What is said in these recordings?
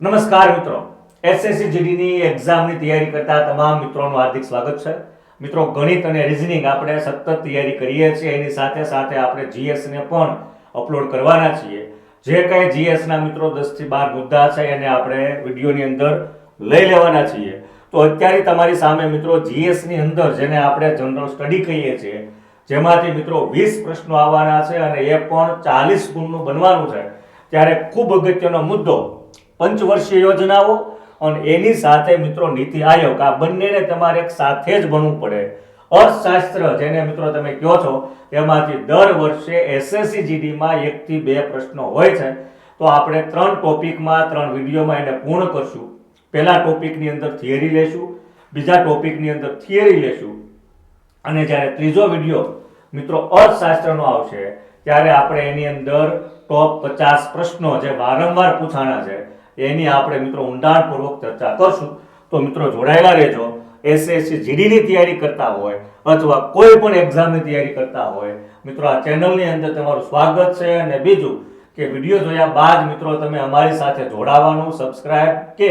નમસ્કાર મિત્રો. એસએસસી જીડીની એક્ઝામની તૈયારી કરતા તમામ મિત્રોનું હાર્દિક સ્વાગત છે. મિત્રો, ગણિત અને રિઝનિંગ આપણે સતત તૈયારી કરીએ છીએ. એની સાથે સાથે આપણે જીએસને પણ અપલોડ કરવાના છીએ. જે કંઈ જીએસના મિત્રો દસથી બાર મુદ્દા છે, એને આપણે વિડીયોની અંદર લઈ લેવાના છીએ. તો અત્યારે તમારી સામે મિત્રો જીએસની અંદર, જેને આપણે જનરલ સ્ટડી કહીએ છીએ, જેમાંથી મિત્રો વીસ પ્રશ્નો આવવાના છે અને એ પણ ચાલીસ ગુણનું બનવાનું છે. ત્યારે ખૂબ અગત્યનો મુદ્દો પંચવર્ષીય યોજનાઓ અને એની સાથે મિત્રો નીતિ આયોગ, આ બંનેને તમારે એક સાથે જ ભણવું પડે. અર્થશાસ્ત્ર, જેને મિત્રો તમે કહો છો, એમાંથી દર વર્ષે એસએસસી જીડીમાં એકથી બે પ્રશ્નો હોય છે. તો આપણે ત્રણ ટોપિકમાં, ત્રણ વિડીયોમાં એને પૂર્ણ કરશું. પહેલા ટોપિકની અંદર થિયરી લેશું, બીજા ટોપિકની અંદર થિયરી લેશું. અને જ્યારે ત્રીજો વીડિયો મિત્રો અર્થશાસ્ત્રનો આવશે, ત્યારે આપણે એની અંદર ટોપ પચાસ પ્રશ્નો જે વારંવાર પૂછાણા છે એની આપણે મિત્રો ઊંડાણપૂર્વક ચર્ચા કરશું. તો મિત્રો જોડાયેલા રહેજો. એસએસસી જીડીની તૈયારી કરતા હોય અથવા કોઈ પણ એક્ઝામની તૈયારી કરતા હોય, મિત્રો આ ચેનલની અંદર તમારું સ્વાગત છે અને બીજું કે વીડિયો જોયા બાદ મિત્રો તમે અમારી સાથે જોડાવાનું સબસ્ક્રાઇબ કે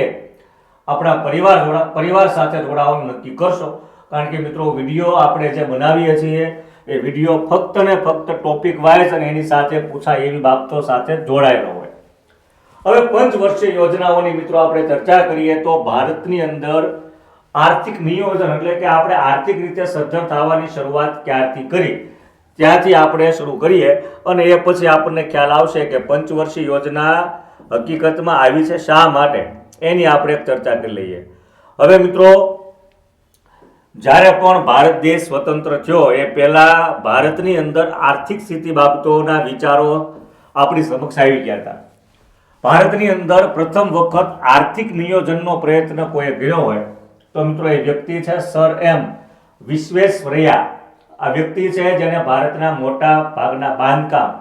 આપણા પરિવાર જોડા, પરિવાર સાથે જોડાવાનું નક્કી કરશો. કારણ કે મિત્રો વીડિયો આપણે જે બનાવીએ છીએ એ વીડિયો ફક્ત ને ફક્ત ટોપિક વાઇઝ અને એની સાથે પૂછાય એવી બાબતો સાથે જોડાયેલો હોય. હવે પંચવર્ષીય યોજનાઓની મિત્રો આપણે ચર્ચા કરીએ તો ભારતની અંદર આર્થિક નિયોજન એટલે કે આપણે આર્થિક રીતે સદ્ધર થવાની શરૂઆત ક્યારથી કરી? ત્યાંથી આપણે શરૂ કરીએ અને એ પછી આપણને ખ્યાલ આવશે કે પંચવર્ષીય યોજના હકીકતમાં આવી છે શા માટે? એની આપણે ચર્ચા કરી લઈએ. હવે મિત્રો, જ્યારે પણ ભારત દેશ સ્વતંત્ર થયો, એ પહેલા ભારતની અંદર આર્થિક સ્થિતિ બાબતોના વિચારો આપણી સમક્ષ આવી ગયા હતા. ભારતની અંદર પ્રથમ વખત આર્થિક નિયોજનનો પ્રયત્ન કોઈ કર્યો હોય, તો મિત્રો એ વ્યક્તિ છે સર એમ વિશ્વેશ્વરૈયા. આ વ્યક્તિ છે જેને ભારતના મોટા ભાગના બાંધકામ,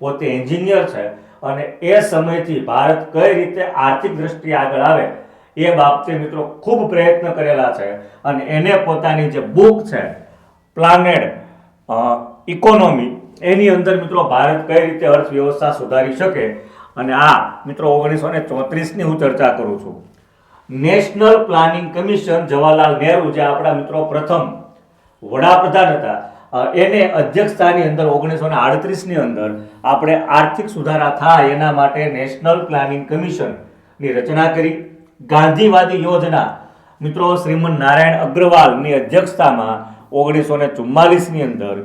પોતે એન્જિનિયર છે અને એ સમયથી ભારત કઈ રીતે આર્થિક દ્રષ્ટિએ આગળ આવે, એ બાબતે મિત્રો ખૂબ પ્રયત્ન કરેલા છે અને એને પોતાની જે બુક છે પ્લાનેડ ઇકોનોમી એની અંદર મિત્રો ભારત કઈ રીતે અર્થવ્યવસ્થા સુધારી શકે અને આ, મિત્રો, ઓગણીસો ને ચોત્રીસની હું ચર્ચા કરું છું. National planning commission Jawaharlal Nehru, જે આપણા મિત્રો પ્રથમ વડાપ્રધાન હતા એને અધ્યક્ષતાની અંદર ઓગણીસો ને આડત્રીસની અંદર આપણે આર્થિક સુધારા થાય એના માટે નેશનલ પ્લાનિંગ કમિશનની રચના કરી. ગાંધીવાદી યોજના, મિત્રો શ્રીમન નારાયણ અગ્રવાલની અધ્યક્ષતામાં ઓગણીસો ને ચુમ્માલીસની અંદર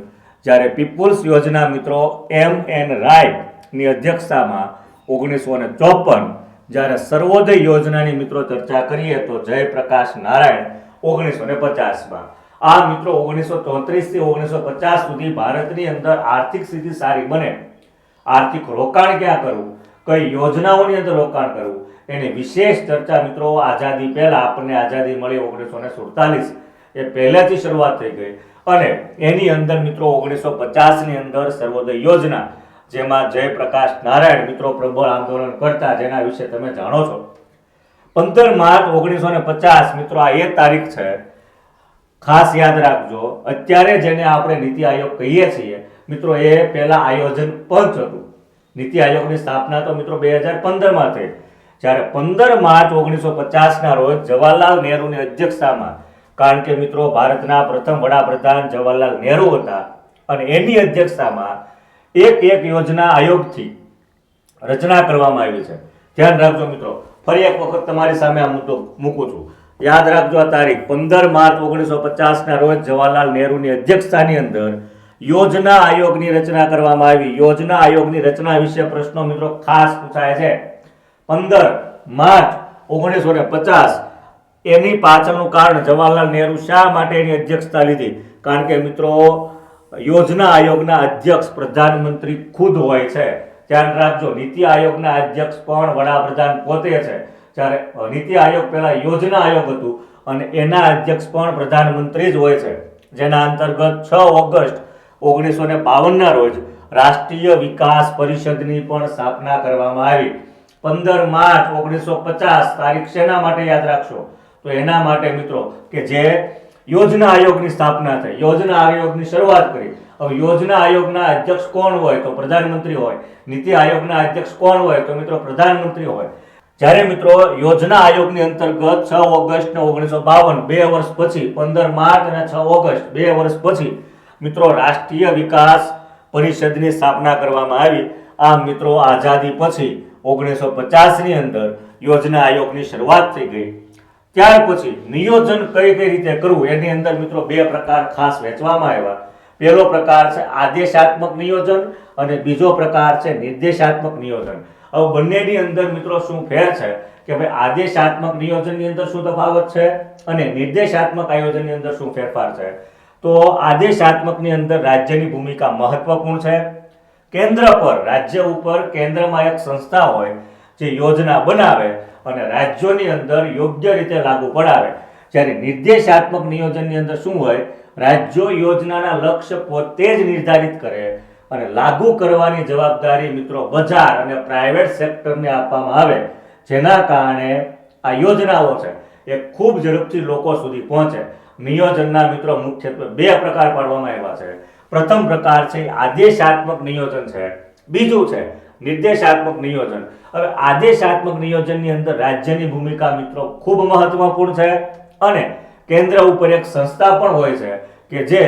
જ્યારે પીપલ્સ યોજના, મિત્રો, એમ એન રાયની અધ્યક્ષતામાં ઓગણીસો ને ચોપન જ્યારે સર્વોદય યોજનાની મિત્રો ચર્ચા કરીએ તો જયપ્રકાશ નારાયણ ઓગણીસો ને પચાસમાં. આ મિત્રો ઓગણીસો ચોત્રીસથી ઓગણીસો પચાસ સુધી ભારતની અંદર આર્થિક સ્થિતિ સારી બને. આર્થિક રોકાણ ક્યાં કરવું? કઈ યોજનાઓની અંદર રોકાણ કરવું? એની વિશેષ ચર્ચા મિત્રો આઝાદી પહેલા આપણને આઝાદી મળી ઓગણીસો ને સુડતાલીસ. એ પહેલેથી શરૂઆત થઈ ગઈ. અને એની અંદર મિત્રો ઓગણીસો પચાસની અંદર સર્વોદય યોજના જેમાં જયપ્રકાશ નારાયણ મિત્રો પ્રબળ આંદોલન કરતા, જેના વિશે તમે જાણો છો. પંદર માર્ચ ઓગણીસો ને પચાસ, મિત્રો, આ એ તારીખ છે. ખાસ યાદ રાખજો, અત્યારે જેને આપણે નીતિ આયોગ કહીએ છીએ, મિત્રો, એ પહેલા આયોજન પંચ હતું. નીતિ આયોગની સ્થાપના તો, મિત્રો, બે હજાર પંદરમાં થઈ. જ્યારે પંદર માર્ચ ઓગણીસો પચાસના રોજ જવાહરલાલ નહેરુની અધ્યક્ષતામાં, કારણ કે, મિત્રો, ભારતના પ્રથમ વડાપ્રધાન જવાહરલાલ નહેરુ હતા, અને એની અધ્યક્ષતામાં એક એક યોજના આયોગથી રચના કરવામાં આવી છે. ધ્યાન રાખજો મિત્રો. ફરી એક વખત તમારી સામે આ મુદ્દો મૂકું છું. યાદ રાખજો આ તારીખ, પંદર માર્ચ ઓગણીસો પચાસના રોજ જવાહરલાલ નહેરુની અધ્યક્ષતાની અંદર યોજના આયોગની રચના કરવામાં આવી. યોજના આયોગની રચના વિશે પ્રશ્નો મિત્રો ખાસ પૂછાય છે. પંદર માર્ચ ઓગણીસો ને પચાસ એની પાછળનું કારણ જવાહરલાલ નહેરુ શા માટે એની અધ્યક્ષતા લીધી? કારણ કે મિત્રો યોજના આયોગના અધ્યક્ષ પ્રધાનમંત્રી ખુદ હોય છે. ધ્યાન રાખજો, નીતિ આયોગના અધ્યક્ષ પણ વડાપ્રધાન પોતે છે. જ્યારે નીતિ આયોગ પહેલા યોજના આયોગ હતું અને એના અધ્યક્ષ પણ પ્રધાનમંત્રી જ હોય છે. જેના અંતર્ગત છ ઓગસ્ટ ઓગણીસો ને બાવનના રોજ રાષ્ટ્રીય વિકાસ પરિષદની પણ સ્થાપના કરવામાં આવી. પંદર માર્ચ ઓગણીસો પચાસ તારીખ શેના માટે યાદ રાખશો? તો એના માટે મિત્રો કે જે યોજના આયોગની સ્થાપના થઈ. યોજના આયોગની શરૂઆત કરી. હવે યોજના આયોગના અધ્યક્ષ કોણ હોય તો પ્રધાનમંત્રી હોય. નીતિ આયોગના અધ્યક્ષ કોણ હોય તો મિત્રો પ્રધાનમંત્રી હોય. જ્યારે મિત્રો યોજના આયોગની અંતર્ગત છ ઓગસ્ટ ઓગણીસો બાવન, બે વર્ષ પછી, પંદર માર્ચ અને છ ઓગસ્ટ, બે વર્ષ પછી મિત્રો રાષ્ટ્રીય વિકાસ પરિષદની સ્થાપના કરવામાં આવી. આમ મિત્રો આઝાદી પછી ઓગણીસો પચાસની અંદર યોજના આયોગની શરૂઆત થઈ ગઈ. ત્યાર પછી નિયોજન કઈ કઈ રીતે કરવું? એની અંદર મિત્રો બે પ્રકાર ખાસ વહેંચવામાં આવ્યા. પહેલો પ્રકાર છે આદેશાત્મક નિયોજન અને બીજો પ્રકાર છે નિર્દેશાત્મક નિયોજન. હવે બંનેની અંદર મિત્રો શું ફેર છે? કે ભાઈ આદેશાત્મક નિયોજનની અંદર શું તફાવત છે અને નિર્દેશાત્મક આયોજનની અંદર શું ફેરફાર છે? તો આદેશાત્મકની અંદર રાજ્યની ભૂમિકા મહત્વપૂર્ણ છે. કેન્દ્ર પર, રાજ્ય ઉપર કેન્દ્રમાં એક સંસ્થા હોય જે યોજના બનાવે અને રાજ્યોની અંદર યોગ્ય રીતે લાગુ પડાવે. જ્યારે નિર્દેશાત્મક નિયોજનની અંદર શું હોય? રાજ્યો યોજનાના લક્ષ્ય પોતે જ નિર્ધારિત કરે અને લાગુ કરવાની જવાબદારી મિત્રો બજાર અને પ્રાઇવેટ સેક્ટરને આપવામાં આવે. જેના કારણે આ યોજનાઓ છે એ ખૂબ ઝડપથી લોકો સુધી પહોંચે. નિયોજનના મિત્રો મુખ્યત્વે બે પ્રકાર પાડવામાં આવ્યા છે. પ્રથમ પ્રકાર છે આદેશાત્મક નિયોજન છે. બીજું છે નિર્દેશાત્મક નિયોજન. હવે આદેશાત્મક નિયોજનની અંદર રાજ્યની ભૂમિકા મિત્રો ખૂબ મહત્વપૂર્ણ છે અને કેન્દ્ર ઉપર એક સંસ્થા પણ હોય છે કે જે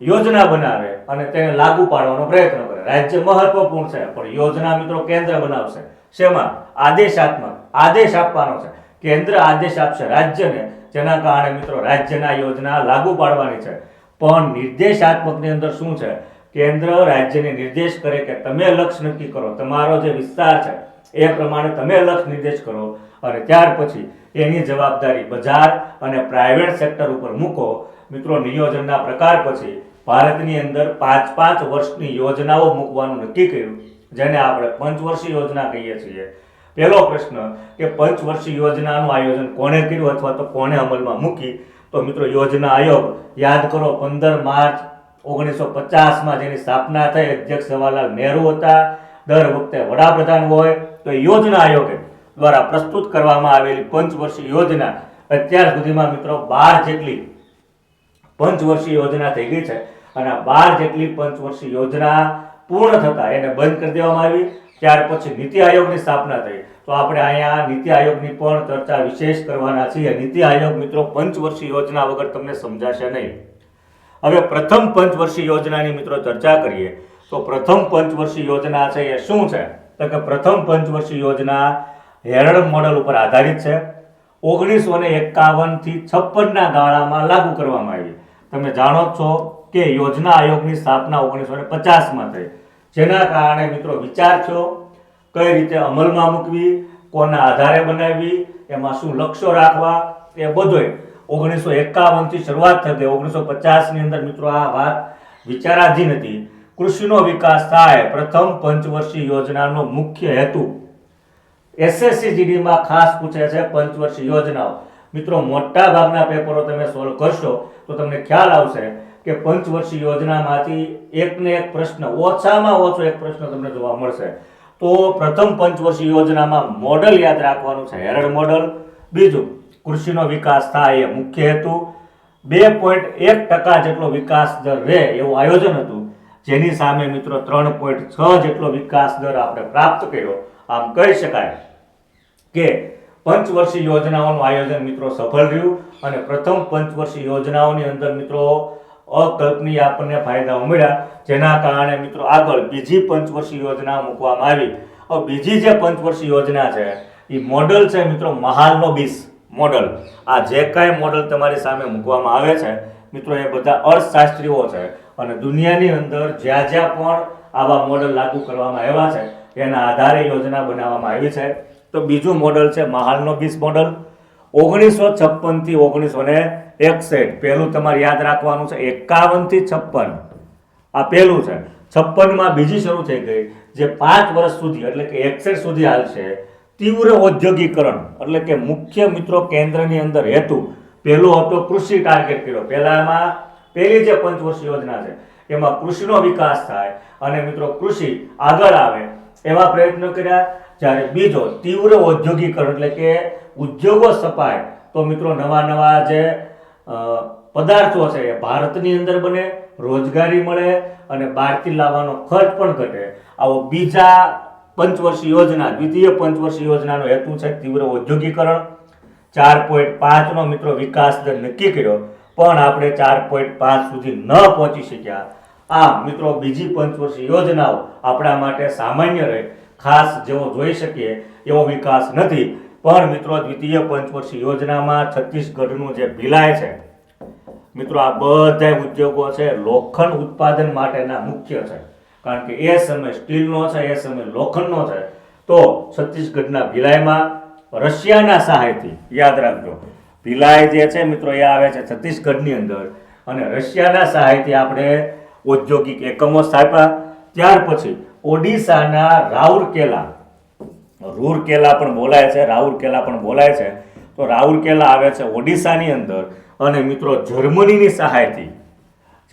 યોજના બનાવે અને તેને લાગુ પાડવાનો પ્રયત્ન કરે. રાજ્ય મહત્વપૂર્ણ છે, પણ યોજના મિત્રો કેન્દ્ર બનાવશે. શેમાં? આદેશાત્મક, આદેશ આપવાનો છે. કેન્દ્ર આદેશ આપશે રાજ્યને, જેના કારણે મિત્રો રાજ્યના યોજના લાગુ પાડવાની છે. પણ નિર્દેશાત્મકની અંદર શું છે? કેન્દ્ર રાજ્યને નિર્દેશ કરે કે તમે લક્ષ્ય નક્કી કરો. તમારો જે વિસ્તાર છે, એ પ્રમાણે તમે લક્ષ્ય નિર્દેશ કરો. અને ત્યાર પછી એની જવાબદારી બજાર અને પ્રાઇવેટ સેક્ટર ઉપર મૂકો. મિત્રો, નિયોજનના પ્રકાર પછી ભારતની અંદર પાંચ પાંચ વર્ષની યોજનાઓ મૂકવાનું નક્કી કર્યું, જેને આપણે પંચવર્ષીય યોજના કહીએ છીએ. પહેલો પ્રશ્ન કે પંચવર્ષીય યોજનાનું આયોજન કોણે કર્યું અથવા તો કોણે અમલમાં મૂકી? તો મિત્રો, યોજના આયોગ યાદ કરો, પંદર માર્ચ ઓગણીસો પચાસમાં જેની સ્થાપના થઈ, અધ્યક્ષ જવાહરલાલ નહેરુ હતા. દર વખતે વડાપ્રધાન હોય તો યોજના આયોગે દ્વારા પ્રસ્તુત કરવામાં આવેલી પંચવર્ષીય યોજના અત્યાર સુધીમાં મિત્રો બાર જેટલી પંચવર્ષીય યોજના થઈ ગઈ છે અને બાર જેટલી પંચવર્ષીય યોજના પૂર્ણ થતા એને બંધ કરી દેવામાં આવી. ત્યાર પછી નીતિ આયોગની સ્થાપના થઈ. તો આપણે અહીંયા નીતિ આયોગની પણ ચર્ચા વિશેષ કરવાના છીએ. નીતિ આયોગ મિત્રો પંચવર્ષીય યોજના વગર તમને સમજાશે નહીં. હવે પ્રથમ પંચવર્ષીય યોજનાની મિત્રો ચર્ચા કરીએ, તો પ્રથમ પંચવર્ષીય યોજના છે એ શું છે? તો કે પ્રથમ પંચવર્ષીય યોજના હેરડ મોડલ ઉપર આધારિત છે. ઓગણીસો ને એકાવનથી છપ્પનના ગાળામાં લાગુ કરવામાં આવી. તમે જાણો છો કે યોજના આયોગની સ્થાપના ઓગણીસો ને પચાસમાં થઈ. જેના કારણે મિત્રો વિચાર થયો, કઈ રીતે અમલમાં મૂકવી, કોના આધારે બનાવવી, એમાં શું લક્ષ્યો રાખવા, એ બધોય ઓગણીસો એકાવનથી શરૂઆત થતી ઓગણીસો પચાસની અંદર મિત્રો આ વાત વિચારાધીન હતી. કૃષિનો વિકાસ થાય પ્રથમ પંચવર્ષીય યોજનાનો મુખ્ય હેતુ. એસએસસી જીડીમાં ખાસ પૂછે છે પંચવર્ષીય યોજનાઓ. મિત્રો, મોટા ભાગના પેપરો તમે સોલ્વ કરશો તો તમને ખ્યાલ આવશે કે પંચવર્ષીય યોજનામાંથી એકને એક પ્રશ્ન, ઓછામાં ઓછો એક પ્રશ્ન તમને જોવા મળશે. તો પ્રથમ પંચવર્ષીય યોજનામાં મોડલ યાદ રાખવાનું છે. Harrod model. બીજું કૃષિનો વિકાસ થાય એ મુખ્ય હેતુ. બે પોઈન્ટ એક ટકા જેટલો વિકાસ દર રહે એવું આયોજન હતું. જેની સામે મિત્રો ત્રણ પોઈન્ટ છ જેટલો વિકાસ દર આપણે પ્રાપ્ત કર્યો. આમ કહી શકાય કે પંચવર્ષીય યોજનાઓનું આયોજન મિત્રો સફળ રહ્યું અને પ્રથમ પંચવર્ષીય યોજનાઓની અંદર મિત્રો અકલ્પનીય આપણને ફાયદાઓ મળ્યા. જેના કારણે મિત્રો આગળ બીજી પંચવર્ષીય યોજના મૂકવામાં આવી. બીજી જે પંચવર્ષીય યોજના છે એ મોડલ છે મિત્રો મહાલનો બીસ. મોડલ. આ જે કાંઈ મોડલ તમારી સામે મૂકવામાં આવે છે, મિત્રો, એ બધા અર્થશાસ્ત્રીઓ છે. અને દુનિયાની અંદર જ્યાં જ્યાં પણ આવા મોડલ લાગુ કરવામાં આવ્યા છે, એના આધારે યોજના બનાવવામાં આવી છે. તો બીજું મોડલ છે મહાલનો બીસ મોડલ. ઓગણીસો છપ્પનથી ઓગણીસો ને એકસઠ, પહેલું તમારે યાદ રાખવાનું છે એકાવનથી છપ્પન. આ પહેલું છે. છપ્પનમાં બીજી શરૂ થઈ ગઈ, જે પાંચ વર્ષ સુધી, એટલે કે એકસઠ સુધી હાલશે તીવ્ર ઔદ્યોગિકરણ, એટલે કે મુખ્ય મિત્રો કેન્દ્રની અંદર હેતુ, પહેલો હતો કૃષિ ટાર્ગેટ કર્યો. પહેલામાં પહેલી જે પંચવર્ષીય યોજના છે, એમાં કૃષિનો વિકાસ થાય અને મિત્રો કૃષિ આગળ આવે એવા પ્રયત્નો કર્યા. જ્યારે બીજો તીવ્ર ઔદ્યોગિકરણ, એટલે કે ઉદ્યોગો સપાય, તો મિત્રો નવા નવા જે પદાર્થો છે એ ભારતની અંદર બને, રોજગારી મળે અને બહારથી લાવવાનો ખર્ચ પણ ઘટે. આવો બીજા પંચવર્ષીય યોજના, દ્વિતીય પંચવર્ષીય યોજનાનો હેતુ છે તીવ્ર ઔદ્યોગિકરણ. ચાર પોઈન્ટ પાંચનો મિત્રો વિકાસ દર નક્કી કર્યો, પણ આપણે ચાર પોઈન્ટ પાંચ સુધી ન પહોંચી શક્યા. આમ મિત્રો બીજી પંચવર્ષીય યોજનાઓ આપણા માટે સામાન્ય રહે, ખાસ જેવો જોઈ શકીએ એવો વિકાસ નથી. પણ મિત્રો દ્વિતીય પંચવર્ષીય યોજનામાં છત્તીસગઢનું જે ભિલાય છે, મિત્રો આ બધા ઉદ્યોગો છે લોખંડ ઉત્પાદન માટેના મુખ્ય છે. કારણ કે એ સમય સ્ટીલનો છે એ સમય લોખંડનો છે તો છત્તીસગઢના ભિલાઈમાં રશિયાના સહાયથી, યાદ રાખજો, ભિલાઈ જે છે મિત્રો, એ આવે છે છત્તીસગઢની અંદર. અને રશિયાના સહાયથી આપણે ઔદ્યોગિક એકમો સ્થાપ્યા. ત્યાર પછી ઓડિશાના રાઉરકેલા, રૂરકેલા પણ બોલાય છે, રાઉરકેલા પણ બોલાય છે. તો રાઉરકેલા આવે છે ઓડિશાની અંદર. અને મિત્રો, જર્મનીની સહાયથી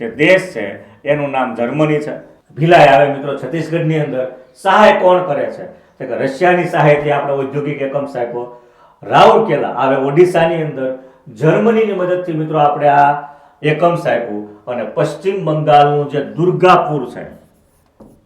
જે દેશ છે, એનું નામ જર્મની છે. ભિલાય આવે મિત્રો છત્તીસગઢની અંદર. સહાય કોણ કરે છે? તો કે રશિયાની સહાયથી આપણે ઔદ્યોગિક એકમ સાહેબો રાઉરકેલા આવે ઓડિશાની અંદર. જર્મનીની મદદથી મિત્રો આપણે આ એકમ સ્થાપ્યું અને પશ્ચિમ બંગાળનું જે દુર્ગાપુર છે,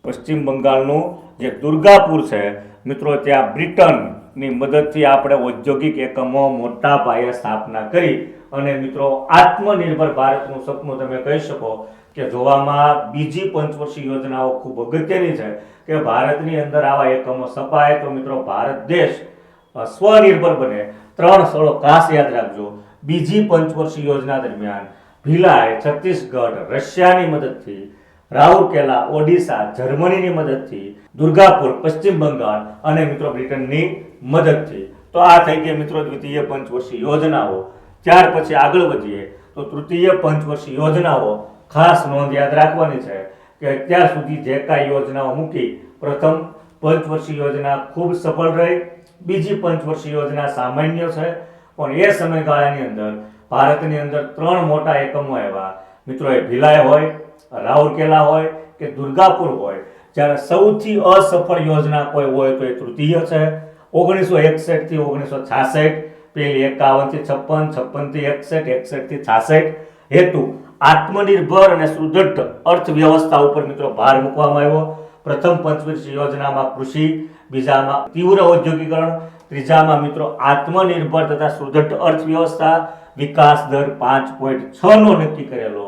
પશ્ચિમ બંગાળનું જે દુર્ગાપુર છે, મિત્રો ત્યાં બ્રિટનની મદદથી આપણે ઔદ્યોગિક એકમો મોટા પાયે સ્થાપના કરી અને મિત્રો, આત્મનિર્ભર ભારતનું સપનું તમે કહી શકો કે જોવામાં બીજી પંચવર્ષીય યોજનાઓ ખૂબ અગત્યની છે કે ભારતની અંદર આવા એકમો સ્થપાય તો મિત્રો ભારત દેશ સ્વનિર્ભર બને. ત્રણ સ્થળો ખાસ યાદ રાખજો. બીજી પંચવર્ષીય યોજના દરમિયાન ભિલાઈ, છત્તીસગઢ, રશિયાની મદદથી, રાઉરકેલા, ઓડિશા, જર્મનીની મદદથી, દુર્ગાપુર, પશ્ચિમ બંગાળ અને મિત્રો બ્રિટનની મદદથી. તો આ થઈ ગઈ મિત્રો દ્વિતીય પંચવર્ષીય યોજનાઓ. ત્યાર પછી આગળ વધીએ, તો તૃતીય પંચવર્ષીય યોજનાઓ ખાસ નોંધ યાદ રાખવાની છે કે અત્યાર સુધી જે કાંઈ યોજનાઓ મૂકી, પ્રથમ પંચવર્ષીય યોજના ખૂબ સફળ રહી, બીજી પંચવર્ષીય યોજના સામાન્ય છે, પણ એ સમયગાળાની અંદર ભારતની અંદર ત્રણ મોટા એકમો આવ્યા મિત્રો, એ ભિલાય હોય રાઉરકેલા હોય કે દુર્ગાપુર હોય, જ્યારે સૌથી અસફળ યોજના કોઈ હોય તો એ તૃતીય છે, ઓગણીસો એકસઠથી ઓગણીસો છાસઠ પેલી એકાવનથી છપ્પન છપ્પનથી એકસઠ એકસઠથી છાસઠ હેતુ આત્મનિર્ભર અને સુદૃઢ અર્થવ્યવસ્થા ઉપર મિત્રો ભાર મૂકવામાં આવ્યો. પ્રથમ પંચવર્ષીય યોજનામાં કૃષિ, બીજામાં તીવ્ર ઔદ્યોગિકરણ, ત્રીજામાં મિત્રો આત્મનિર્ભર તથા સુદૃઢ અર્થવ્યવસ્થા, વિકાસ દર પાંચ પોઈન્ટ છ નો નક્કી કરેલો.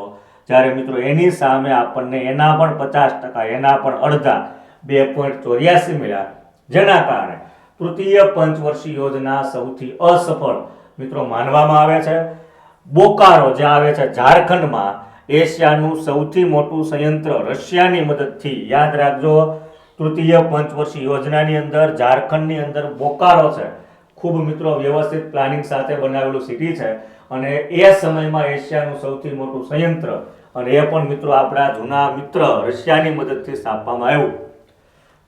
જ્યારે મિત્રો એની સામે આપણને એના પણ પચાસ ટકા, એના પણ અડધા બે પોઈન્ટ ચોર્યાસી મળ્યા. જેના કારણે તૃતીય પંચવર્ષીય યોજના સૌથી અસફળ મિત્રો માનવામાં આવે છે. બોકારો જે આવે છે ઝારખંડમાં એશિયાનું સૌથી મોટું સંયંત્ર રશિયાની મદદથી, યાદ રાખજો, તૃતીય પંચવર્ષીય યોજનાની અંદર, ઝારખંડની અંદર બોકારો છે. ખૂબ મિત્રો વ્યવસ્થિત પ્લાનિંગ સાથે બનાવેલું સિટી છે અને એ સમયમાં એશિયાનું સૌથી મોટું સંયંત્ર અને એ પણ મિત્રો આપણા જૂના મિત્ર રશિયાની મદદથી સ્થાપવામાં આવ્યું.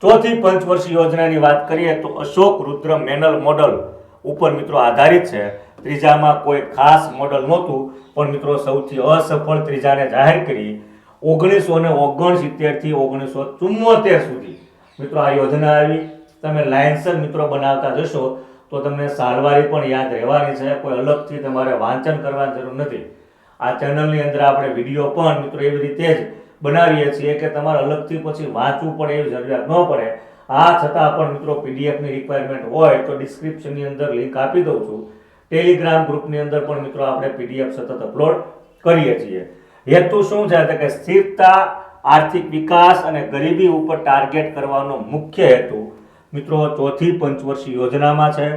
ચોથી પંચવર્ષીય યોજનાની વાત કરીએ તો અશોક રુદ્ર મેનલ મોડલ ઉપર મિત્રો આધારિત છે. ત્રીજામાં કોઈ ખાસ મોડલ નહોતું, પણ મિત્રો સૌથી અસફળ ત્રીજાને જાહેર કરી ઓગણીસો ને ઓગણસિત્તેરથી ઓગણીસો ચુમ્મોતેર સુધી. મિત્રો આ યોજના આવી. તમે લાયન્સર મિત્રો બનાવતા જશો તો તમને સારવારી પણ યાદ રહેવાની છે. કોઈ અલગથી તમારે વાંચન કરવાની જરૂર નથી. આ ચેનલની અંદર આપણે વીડિયો પણ મિત્રો એવી રીતે જ બનાવીએ છીએ કે તમારે અલગથી પછી વાંચવું પડે, એવી જરૂરિયાત ન પડે. આ છતાં પણ મિત્રો પીડીએફની રિક્વાયરમેન્ટ હોય તો ડિસ્ક્રિપ્શનની અંદર લિંક આપી દઉં છું. ટેલિગ્રામ ગ્રુપની અંદર પણ મિત્રો આપણે પીડીએફ સતત અપલોડ કરીએ છીએ. હેતુ શું છે? કે સ્થિરતા, આર્થિક વિકાસ અને ગરીબી ઉપર ટાર્ગેટ કરવાનો મુખ્ય હેતુ મિત્રો ચોથી પંચવર્ષીય યોજનામાં છે.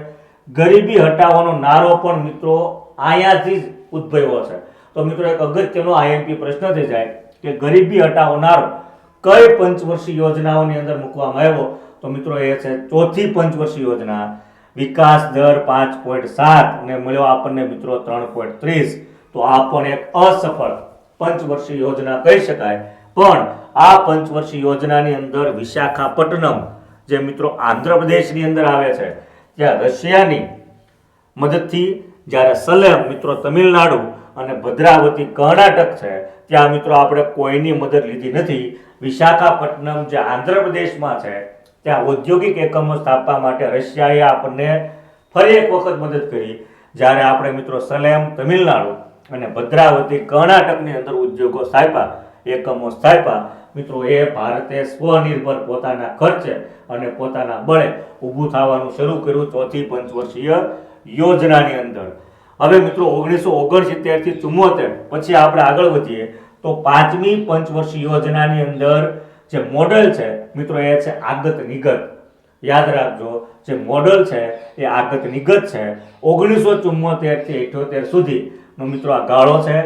ગરીબી હટાવવાનો નારો પણ મિત્રો અહીંયાથી જ ઉદ્ભવ્યો છે. તો મિત્રો એક અગત્યનો આઈએમપી પ્રશ્ન થઈ જાય. કે ગરીબી હટાવનારો કઈ પંચવર્ષીય યોજનાઓની અંદર મૂકવામાં આવ્યો? તો મિત્રો એ છે ચોથી પંચવર્ષીય યોજના. વિકાસ દર પાંચ પોઈન્ટ સાત ને મળ્યો આપણને મિત્રો ત્રણ પોઈન્ટ ત્રીસ. તો આ પણ એક અસફળ પંચવર્ષીય યોજના કહી શકાય. પણ આ પંચવર્ષીય યોજનાની અંદર વિશાખાપટ્ટનમ, જે મિત્રો આંધ્રપ્રદેશની અંદર આવે છે ત્યાં રશિયાની મદદથી જ્યારે સલેમ, મિત્રો તમિલનાડુ અને ભદ્રાવતી કર્ણાટક છે ત્યાં મિત્રો આપણે કોઈની મદદ લીધી નથી. વિશાખાપટ્ટનમ જે આંધ્રપ્રદેશમાં છે, ત્યાં ઔદ્યોગિક એકમો સ્થાપવા માટે રશિયાએ આપણને ફરી એક વખત મદદ કરી. જ્યારે આપણે મિત્રો સલેમ, તમિલનાડુ અને ભદ્રાવતી કર્ણાટકની અંદર ઉદ્યોગો સ્થાપ્યા, એકમો સ્થાપ્યા, મિત્રો એ ભારતે સ્વનિર્ભર પોતાના ખર્ચે અને પોતાના બળે ઊભું થવાનું શરૂ કર્યું ચોથી પંચવર્ષીય યોજનાની અંદર. હવે મિત્રો ઓગણીસો ઓગણસિત્તેરથી ચુમ્મોતેર પછી આપણે આગળ વધીએ, તો પાંચમી પંચવર્ષીય યોજનાની અંદર જે મોડલ છે, મિત્રો એ છે આગત નિગત. યાદ રાખજો, જે મોડલ છે એ આગત નિગત છે ઓગણીસો ચુમ્મોતેરથી અઠ્યોતેર સુધીનો મિત્રો આ ગાળો છે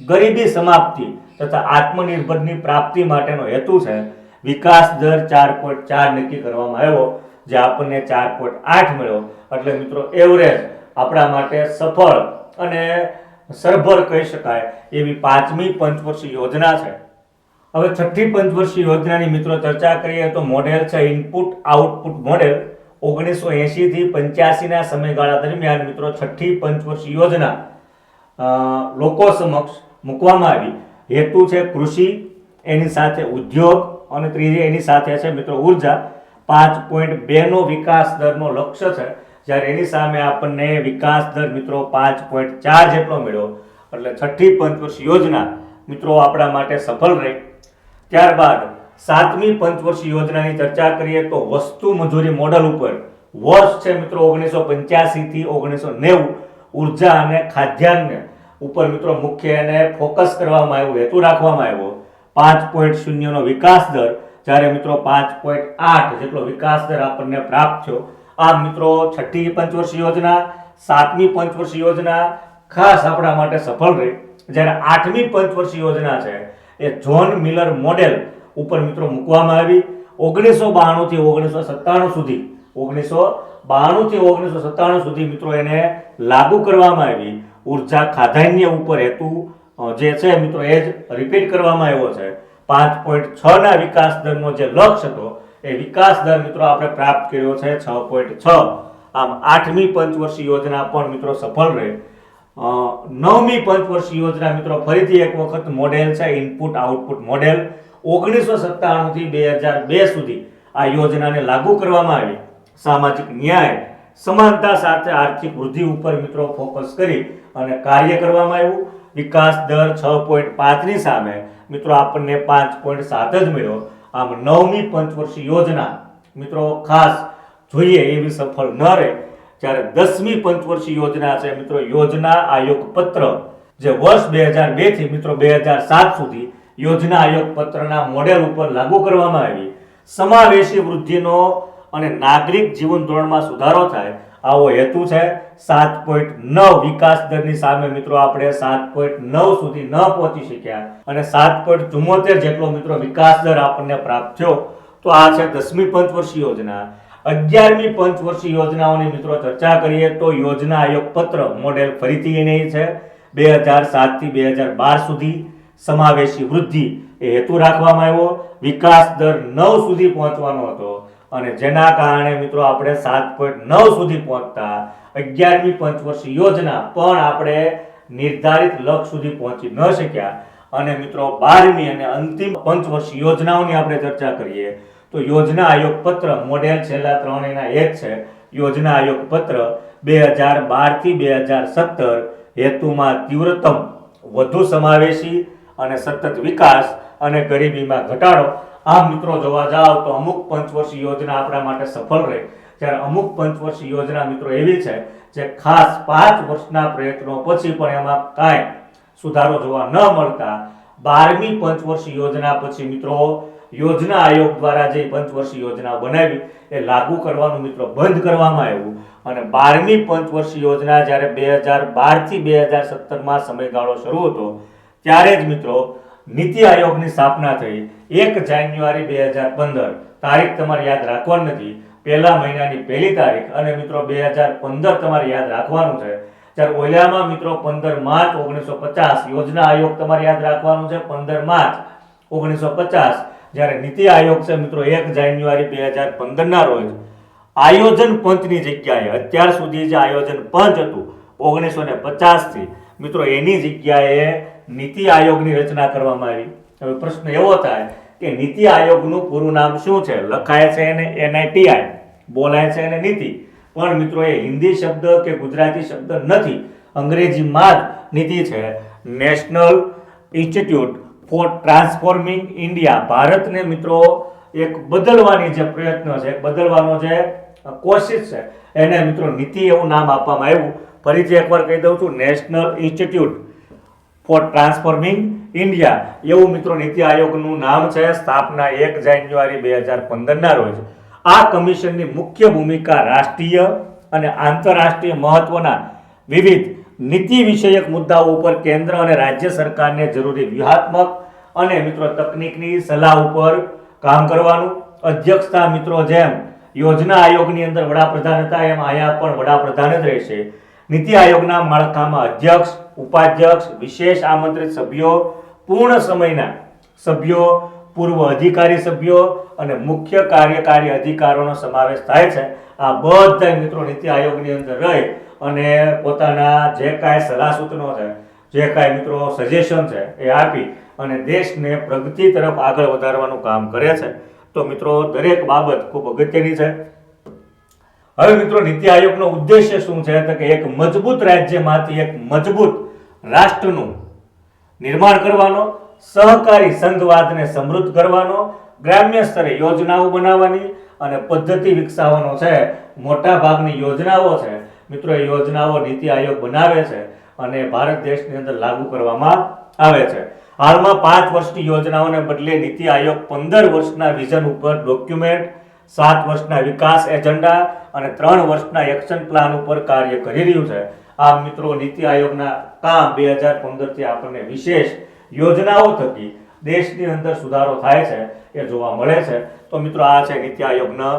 ગરીબી સમાપ્તિ તથા આત્મનિર્ભરની પ્રાપ્તિ માટેનો હેતુ છે. વિકાસ દર ચાર પોઈન્ટ ચાર નક્કી કરવામાં આવ્યો, જે આપણને ચાર પોઈન્ટ આઠ મળ્યો. એટલે મિત્રો એવરેજ આપણા માટે સફળ અને સરભર કહી શકાય એવી પાંચમી પંચવર્ષીય યોજના છે. હવે છઠ્ઠી પંચવર્ષીય યોજનાની મિત્રો ચર્ચા કરીએ તો મોડેલ છે ઇનપુટ આઉટપુટ મોડેલ ઓગણીસો એંશીથી પંચ્યાસીના સમયગાળા દરમિયાન મિત્રો છઠ્ઠી પંચવર્ષીય યોજના લોકો સમક્ષ મૂકવામાં આવી. હેતુ છે કૃષિ, એની સાથે ઉદ્યોગ અને ત્રીજી એની સાથે છે મિત્રો ઊર્જા. પાંચ પોઈન્ટ બેનો વિકાસ દરનો લક્ષ્ય છે. જ્યારે એની સામે આપણને વિકાસ દર મિત્રો પાંચ પોઈન્ટ ચાર જેટલો મળ્યો, એટલે છઠ્ઠી પંચવર્ષ યોજના મિત્રો આપણા માટે સફળ રહી. ત્યારબાદ સાતમી પંચવર્ષ યોજનાની ચર્ચા કરીએ તો વસ્તુ મજૂરી મોડલ ઉપર. વર્ષ છે મિત્રો ઓગણીસો પંચ્યાસી થી ઓગણીસો નેવું. ઊર્જા અને ખાદ્યાન્ન ઉપર મિત્રો મુખ્ય એને ફોકસ કરવામાં આવ્યું, હેતુ રાખવામાં આવ્યો. પાંચ પોઈન્ટ શૂન્યનો વિકાસ દર. જ્યારે મિત્રો પાંચ પોઈન્ટ આઠ જેટલો વિકાસ દર આપણને પ્રાપ્ત થયો આ મિત્રો છઠ્ઠી પંચવર્ષીય યોજના, સાતમી પંચવર્ષીય યોજના, ખાસ આપણા માટે સફળ રહી. જ્યારે આઠમી પંચવર્ષીય યોજના છે, એ જ્હોન મિલર મોડેલ ઉપર મિત્રો મૂકવામાં આવી. ઓગણીસો બાણું થી ઓગણીસો સત્તાણું સુધી, ઓગણીસો બાણું થી ઓગણીસો સત્તાણું સુધી મિત્રો એને લાગુ કરવામાં આવી. ઊર્જા ખાધાન્ય ઉપર હેતુ જે છે મિત્રો એ જ રિપીટ કરવામાં આવ્યો છે. પાંચ પોઈન્ટ છ ના વિકાસ દરનો જે લક્ષ્ય હતો એ વિકાસ દર મિત્રો આપણે પ્રાપ્ત કર્યો છે છ પોઈન્ટ છ. આમ આઠમી પંચવર્ષીય યોજના પણ મિત્રો સફળ રહે. નવમી પંચવર્ષીય યોજના મિત્રો ફરીથી એક વખત મોડેલ છે ઇનપુટ આઉટપુટ મોડેલ. ઓગણીસો સત્તાણું થી બે હજાર બે સુધી આ યોજનાને લાગુ કરવામાં આવી. સામાજિક ન્યાય, સમાનતા સાથે આર્થિક વૃદ્ધિ ઉપર મિત્રો ફોકસ કરી અને કાર્ય કરવામાં આવ્યું. વિકાસ દર છ પોઈન્ટ પાંચની સામે મિત્રો આપણને પાંચ પોઈન્ટ સાત જ મળ્યો. આમ નવમી પંચવર્ષીય યોજના, મિત્રો, ખાસ જોઈએ એવી સફળ ન રહે. જ્યારે દસમી પંચવર્ષીય યોજના છે, મિત્રો, યોજના આયોગ પત્ર જે વર્ષ બે હજાર બેથી, મિત્રો, બે હજાર સાત સુધી યોજના આયોગ પત્રના મોડેલ ઉપર લાગુ કરવામાં આવી. સમાવેશી વૃદ્ધિનો અને નાગરિક જીવન ધોરણમાં સુધારો થાય આવો હેતુ છે સાત પોઈન્ટ નવ વિકાસ દરની સામે મિત્રો આપણે સાત પોઈન્ટ નવ સુધી ન પહોંચી શક્યા અને સાત પોઈન્ટ ચુમ્મોતેર જેટલો મિત્રો વિકાસ દર આપણને પ્રાપ્ત થયો. તો આ છે દસમી પંચવર્ષીય યોજના. અગિયારમી પંચવર્ષીય યોજનાઓની મિત્રો ચર્ચા કરીએ તો યોજના આયોગ પત્ર મોડેલ ફરીથી એને છે. બે હજાર સાતથી બે હજાર બાર સુધી સમાવેશી વૃદ્ધિ એ હેતુ રાખવામાં આવ્યો. વિકાસ દર નવ સુધી પહોંચવાનો હતો. અને જેના કારણે મિત્રો આપણે સાત પોઈન્ટ નવ સુધી પહોંચતા અગિયારમી પંચવર્ષીય યોજના પણ આપણે નિર્ધારિત લક્ષ્ય સુધી પહોંચી ન શક્યા. અને મિત્રો બારમી અને અંતિમ પંચવર્ષીય યોજનાઓની આપણે ચર્ચા કરીએ તો યોજના આયોગ પત્ર મોડેલ છેલ્લા ત્રણ એના એક છે. યોજના આયોગ પત્ર બે હજાર બારથી બે હજાર સત્તર હેતુમાં તીવ્રતમ, વધુ સમાવેશી અને સતત વિકાસ અને ગરીબીમાં ઘટાડો આમ મિત્રો, જોવા જાઓ તો અમુક પંચવર્ષીય યોજના આપણા માટે સફળ રહે. જ્યારે અમુક પંચવર્ષીય યોજના, મિત્રો, એવી છે જે ખાસ પાંચ વર્ષના પ્રયત્નો પછી પણ એમાં કાંઈ સુધારો જોવા ન મળતા. બારમી પંચવર્ષીય યોજના પછી, મિત્રો, યોજના આયોગ દ્વારા જે પંચવર્ષીય યોજના બનાવી, એ લાગુ કરવાનું, મિત્રો, બંધ કરવામાં આવ્યું. અને બારમી પંચવર્ષીય યોજના જ્યારે બે હજાર બારથી બે હજાર સત્તરમાં સમયગાળો શરૂ હતો, ત્યારે જ, મિત્રો નીતિ આયોગની સ્થાપના થઈ એક જાન્યુઆરી બે હજાર પંદર. તારીખ તમારે યાદ રાખવાની નથી. પહેલા મહિનાની પહેલી તારીખ અને મિત્રો બે હજાર પંદર તમારે યાદ રાખવાનું છે. જ્યારે ઓલિયામાં મિત્રો પંદર માર્ચ ઓગણીસો પચાસ યોજના આયોગ તમારે યાદ રાખવાનું છે. પંદર માર્ચ ઓગણીસો પચાસ. જ્યારે નીતિ આયોગ છે મિત્રો એક જાન્યુઆરી બે હજાર પંદરના રોજ. આયોજન પંચની જગ્યાએ અત્યાર સુધી જે આયોજન પંચ હતું, ઓગણીસો ને પચાસથી. મિત્રો એની જગ્યાએ નીતિ આયોગની રચના કરવામાં આવી. હવે પ્રશ્ન એવો થાય કે નીતિ આયોગનું પૂરું નામ શું છે? લખાય છે એને એનઆઈટીઆઈ બોલાય છે એને નીતિ. પણ મિત્રો, એ હિન્દી શબ્દ કે ગુજરાતી શબ્દ નથી. અંગ્રેજીમાં જ નીતિ છે. National institute for transforming India. ભારતને મિત્રો, એક બદલવાની જે પ્રયત્ન છે, બદલવાનો જે કોશિશ છે, એને મિત્રો નીતિ એવું નામ આપવામાં આવ્યું. ફરીથી એકવાર કહી દઉં છું, national institute for transforming India એવું મિત્રો નીતિ આયોગનું નામ છે. સ્થાપના એક જાન્યુઆરી બે હજાર પંદરના રોજ. આ કમિશનની મુખ્ય ભૂમિકા રાષ્ટ્રીય અને આંતરરાષ્ટ્રીય મહત્વના વિવિધ નીતિ વિષયક મુદ્દાઓ ઉપર કેન્દ્ર અને રાજ્ય સરકારને જરૂરી વ્યૂહાત્મક અને મિત્રો તકનીકની સલાહ ઉપર કામ કરવાનું. અધ્યક્ષતા મિત્રો જેમ યોજના આયોગની અંદર વડાપ્રધાન હતા, એમ અહીંયા પણ વડાપ્રધાન જ રહેશે. નીતિ આયોગના માળખામાં અધ્યક્ષ, ઉપાધ્યક્ષ, વિશેષ આમંત્રિત સભ્યો, પૂર્ણ સમયના સભ્યો, પૂર્વ અધિકારી સભ્યો અને મુખ્ય કાર્યકારી અધિકારોનો સમાવેશ થાય છે. આ બધા મિત્રો નીતિ આયોગની અંદર રહી અને પોતાના જે કાંઈ સલાહ સૂચનો છે, જે કાંઈ મિત્રો સજેશન છે એ આપી અને દેશને પ્રગતિ તરફ આગળ વધારવાનું કામ કરે છે. તો મિત્રો દરેક બાબત ખૂબ અગત્યની છે. હવે મિત્રો, નીતિ આયોગનો ઉદ્દેશ્ય શું છે? તો કે એક મજબૂત રાજ્યમાંથી એક મજબૂત રાષ્ટ્રનું નિર્માણ કરવાનો, સહકારી સંઘવાદને સમૃદ્ધ કરવાનો, ગ્રામ્ય સ્તરે યોજનાઓ બનાવવાની અને પદ્ધતિ વિકસાવવાનો છે. મોટા ભાગની યોજનાઓ છે. મિત્રો, એ યોજનાઓ નીતિ આયોગ બનાવે છે અને ભારત દેશની અંદર લાગુ કરવામાં આવે છે. હાલમાં પાંચ વર્ષની યોજનાઓને બદલે નીતિ આયોગ પંદર વર્ષના વિઝન ઉપર ડોક્યુમેન્ટ સાત વર્ષના વિકાસ એજન્ડા અને ત્રણ વર્ષના એક્શન પ્લાન ઉપર કાર્ય કરી રહ્યું છે. આ મિત્રો, નીતિ આયોગના કામ બે હજાર પંદરથી આપણને વિશેષ યોજનાઓ થકી દેશની અંદર સુધારો થાય છે એ જોવા મળે છે. તો મિત્રો, આ છે નીતિ આયોગનો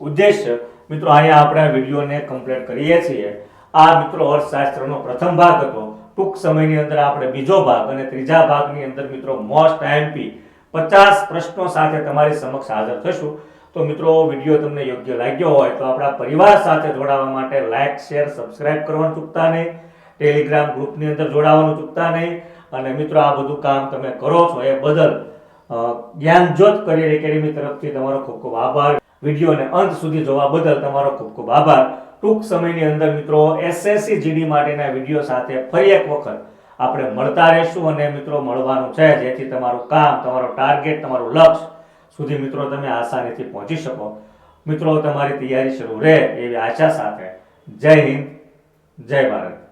ઉદ્દેશ્ય. મિત્રો, અહીંયા આપણે વિડીયોને કમ્પ્લીટ કરીએ છીએ. આ મિત્રો, અર્થશાસ્ત્રનો પ્રથમ ભાગ હતો. ટૂંક સમયની અંદર આપણે બીજો ભાગ અને ત્રીજા ભાગની અંદર મિત્રો, મોસ્ટ આઈએમપી પચાસ પ્રશ્નો સાથે તમારી સમક્ષ હાજર થશું. તો મિત્રો, વીડિયો તમને યોગ્ય લાગ્યો હોય તો આપણા પરિવાર સાથે જોડાવા માટે લાઇક શેર સબસ્ક્રાઇબ કરવાનું ચૂકતા નહીં. ટેલિગ્રામ ગ્રુપની અંદર જોડાવાનું ચૂકતા નહીં. અને મિત્રો, આ બધું કામ તમે કરો છો એ બદલ જ્ઞાનજ્યોત કરિયર એકેડેમી તરફથી તમારો ખૂબ ખૂબ આભાર. વિડીયોને અંત સુધી જોવા બદલ તમારો ખૂબ ખૂબ આભાર. ટૂંક સમયની અંદર મિત્રો એસએસસી જીડી માટેના વીડિયો સાથે ફરી એક વખત આપણે મળતા રહેશું અને મિત્રો, મળવાનું છે જેથી તમારું કામ, તમારો ટાર્ગેટ તમારું લક્ષ્ય સુધી મિત્રો તમે આસાનીથી પહોંચી શકો. મિત્રો, તમારી તૈયારી શરૂ રહે એવી આશા સાથે. જય હિન્દ, જય ભારત.